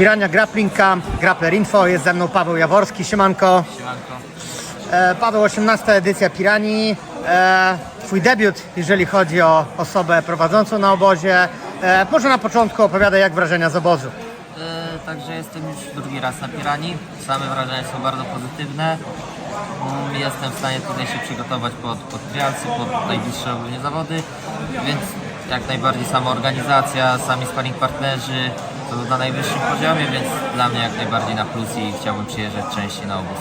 Pirania Grappling Camp, Grappler Info, jest ze mną Paweł Jaworski, siemanko. Siemanko. E, Paweł, 18 edycja Piranii. E, twój debiut, jeżeli chodzi o osobę prowadzącą na obozie. E, może na początku opowiadaj, jak wrażenia z obozu. E, także jestem już drugi raz na Piranii. Same wrażenia są bardzo pozytywne. Mm, Jestem w stanie tutaj się przygotować pod, pod trialsy, pod najbliższe ogólnie zawody, więc jak najbardziej sama organizacja, sami sparring partnerzy to na najwyższym poziomie, więc dla mnie jak najbardziej na plus i chciałbym przyjeżdżać częściej na obóz.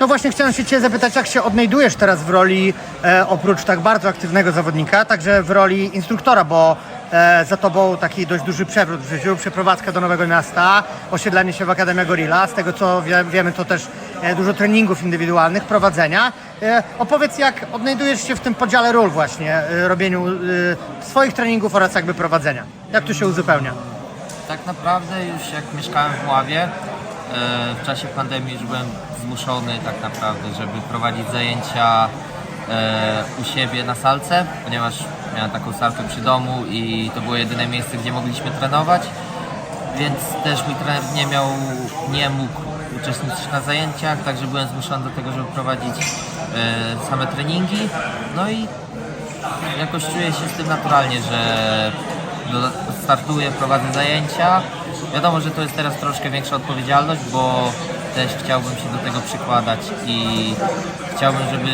No właśnie chciałem się Cię zapytać, jak się odnajdujesz teraz w roli, e, oprócz tak bardzo aktywnego zawodnika, także w roli instruktora, bo e, za Tobą taki dość duży przewrót w życiu, przeprowadzka do Nowego Miasta, osiedlenie się w Akademia Gorilla, z tego co wie, wiemy to też e, dużo treningów indywidualnych, prowadzenia. E, opowiedz, jak odnajdujesz się w tym podziale ról właśnie, e, robieniu e, swoich treningów oraz jakby prowadzenia. Jak to się uzupełnia? Tak naprawdę już jak mieszkałem w Mławie, e, w czasie pandemii już byłem zmuszony tak naprawdę, żeby prowadzić zajęcia e, u siebie na salce, ponieważ miałem taką salkę przy domu i to było jedyne miejsce, gdzie mogliśmy trenować, więc też mój trener nie miał, nie mógł uczestniczyć na zajęciach, także byłem zmuszony do tego, żeby prowadzić e, same treningi, no i jakoś czuję się z tym naturalnie, że startuję, prowadzę zajęcia. Wiadomo, że to jest teraz troszkę większa odpowiedzialność, bo też chciałbym się do tego przykładać i chciałbym, żeby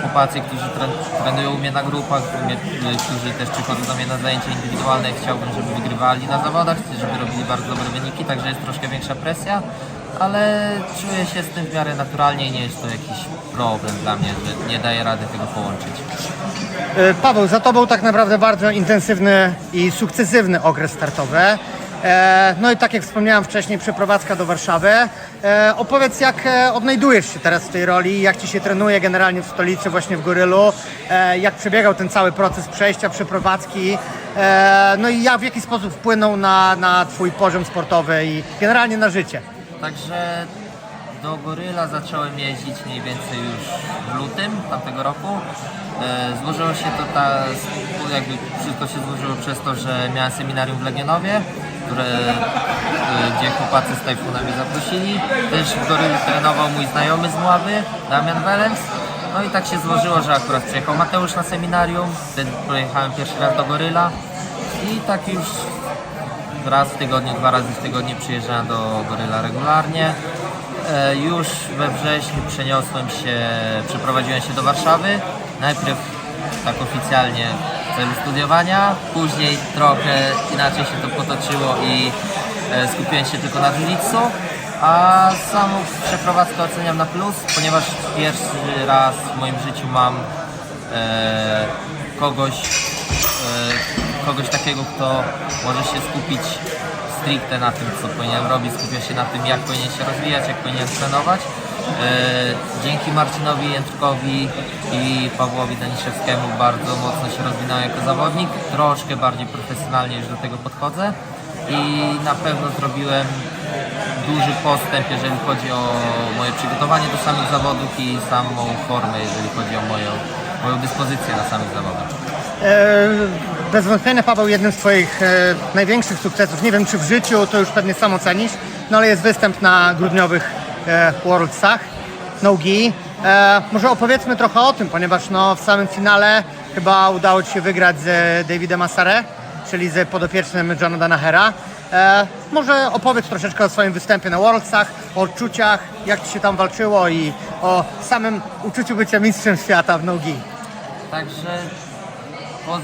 chłopacy, którzy tren- trenują u mnie na grupach, y, którzy też przychodzą do mnie na zajęcia indywidualne, chciałbym, żeby wygrywali na zawodach, żeby robili bardzo dobre wyniki, także jest troszkę większa presja, ale czuję się z tym w miarę naturalnie i nie jest to jakiś problem dla mnie, że nie daję rady tego połączyć. E, Paweł, za Tobą tak naprawdę bardzo intensywny i sukcesywny okres startowy. E, No i tak jak wspomniałem wcześniej, przeprowadzka do Warszawy. E, Opowiedz, jak odnajdujesz się teraz w tej roli, jak Ci się trenuje generalnie w stolicy, właśnie w Gorylu, jak przebiegał ten cały proces przejścia, przeprowadzki, no i jak w jaki sposób wpłynął na, na Twój poziom sportowy i generalnie na życie. Także do Goryla zacząłem jeździć mniej więcej już w lutym tamtego roku. E, Złożyło się to ta, jakby wszystko się złożyło przez to, że miałem seminarium w Legionowie, które, e, gdzie chłopacy z Tajfuna mnie zaprosili. Też w Gorylu trenował mój znajomy z Mławy, Damian Welens. No i tak się złożyło, że akurat przyjechał Mateusz na seminarium, wtedy pojechałem pierwszy raz do Goryla i tak już raz w tygodniu, dwa razy w tygodniu przyjeżdżałem do Goryla regularnie. E, Już we wrześniu przeniosłem się, przeprowadziłem się do Warszawy. Najpierw tak oficjalnie w celu studiowania, później trochę inaczej się to potoczyło i e, skupiłem się tylko na jiu-jitsu. A samą przeprowadzkę oceniam na plus, ponieważ pierwszy raz w moim życiu mam e, kogoś, e, kogoś takiego, kto może się skupić stricte na tym, co powinien robić, skupia się na tym, jak powinien się rozwijać, jak powinien trenować. E, dzięki Marcinowi Jędrkowi i Pawłowi Daniszewskiemu bardzo mocno się rozwinąłem jako zawodnik, troszkę bardziej profesjonalnie już do tego podchodzę i na pewno zrobiłem duży postęp, jeżeli chodzi o moje przygotowanie do samych zawodów i samą formę, jeżeli chodzi o moją, moją dyspozycję na samych zawodach. E, Bez wątpienia Paweł jednym z Twoich e, największych sukcesów, nie wiem czy w życiu, to już pewnie sam ocenisz, no ale jest występ na grudniowych e, Worldsach, nogi. E, może opowiedzmy trochę o tym, ponieważ no, w samym finale chyba udało Ci się wygrać z Davidem Asare, czyli z podopiecznym Johna Danahera. E, może opowiedz troszeczkę o swoim występie na Worldsach, o odczuciach, jak Ci się tam walczyło i o samym uczuciu bycia mistrzem świata w nogi. Także po,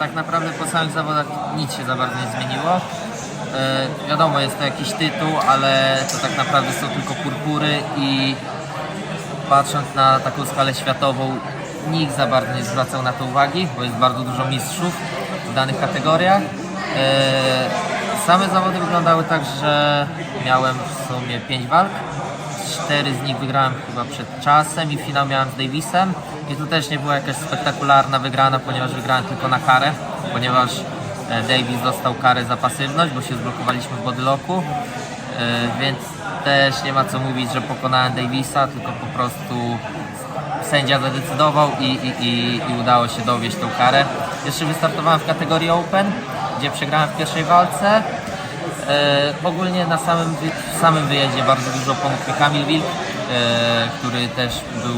tak naprawdę po samych zawodach nic się za bardzo nie zmieniło. E, wiadomo, jest to jakiś tytuł, ale to tak naprawdę są tylko purpury i patrząc na taką skalę światową, nikt za bardzo nie zwracał na to uwagi, bo jest bardzo dużo mistrzów w danych kategoriach. E, same zawody wyglądały tak, że miałem w sumie 5 walk. Cztery z nich wygrałem chyba przed czasem i finał miałem z Davisem. I tu też nie była jakaś spektakularna wygrana, ponieważ wygrałem tylko na karę, ponieważ e, Davis dostał karę za pasywność, bo się zblokowaliśmy w bodylocku. E, Więc też nie ma co mówić, że pokonałem Davisa, tylko po prostu sędzia zadecydował i, i, i, i udało się dowieść tą karę. Jeszcze wystartowałem w kategorii Open, gdzie przegrałem w pierwszej walce. E, ogólnie na samym, w samym wyjeździe bardzo dużo pomógł mi Kamil Wilk, e, który też był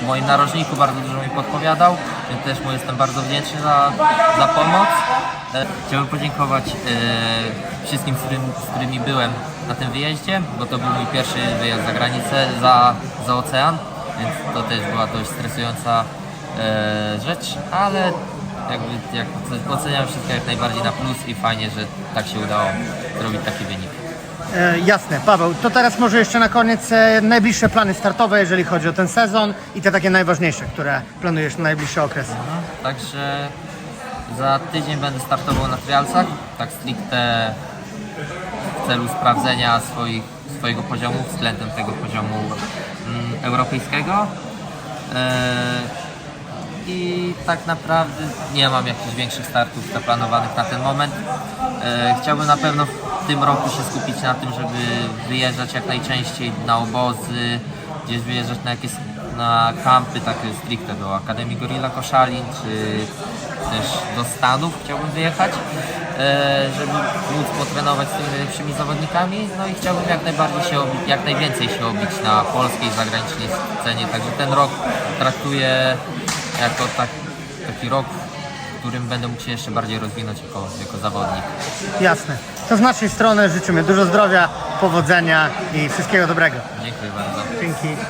w moim narożniku, bardzo dużo mi podpowiadał, więc też mu jestem bardzo wdzięczny za, za pomoc. E, chciałbym podziękować e, wszystkim, z, którym, z którymi byłem na tym wyjeździe, bo to był mój pierwszy wyjazd za granicę, za, za ocean, więc to też była dość stresująca e, rzecz, ale jakby jak oceniam wszystko jak najbardziej na plus i fajnie, że tak się udało zrobić taki wynik. E, jasne, Paweł, to teraz może jeszcze na koniec e, najbliższe plany startowe, jeżeli chodzi o ten sezon i te takie najważniejsze, które planujesz na najbliższy okres. Także za tydzień będę startował na trialsach, tak stricte w celu sprawdzenia swoich, swojego poziomu względem tego poziomu mm, europejskiego. E, I tak naprawdę nie mam jakichś większych startów zaplanowanych na ten moment. E, chciałbym na pewno w tym roku się skupić na tym, żeby wyjeżdżać jak najczęściej na obozy, gdzieś wyjeżdżać na jakieś na kampy takie stricte do Akademii Gorilla Koszalin, czy też do Stanów chciałbym wyjechać, e, żeby móc potrenować z tymi najlepszymi zawodnikami. No i chciałbym jak najbardziej się obić, jak najwięcej się obić na polskiej, zagranicznej scenie. Także ten rok traktuję jako tak, taki rok, w którym będę mógł się jeszcze bardziej rozwinąć jako, jako zawodnik. Jasne. To z naszej strony życzymy dużo zdrowia, powodzenia i wszystkiego dobrego. Dziękuję bardzo. Dzięki.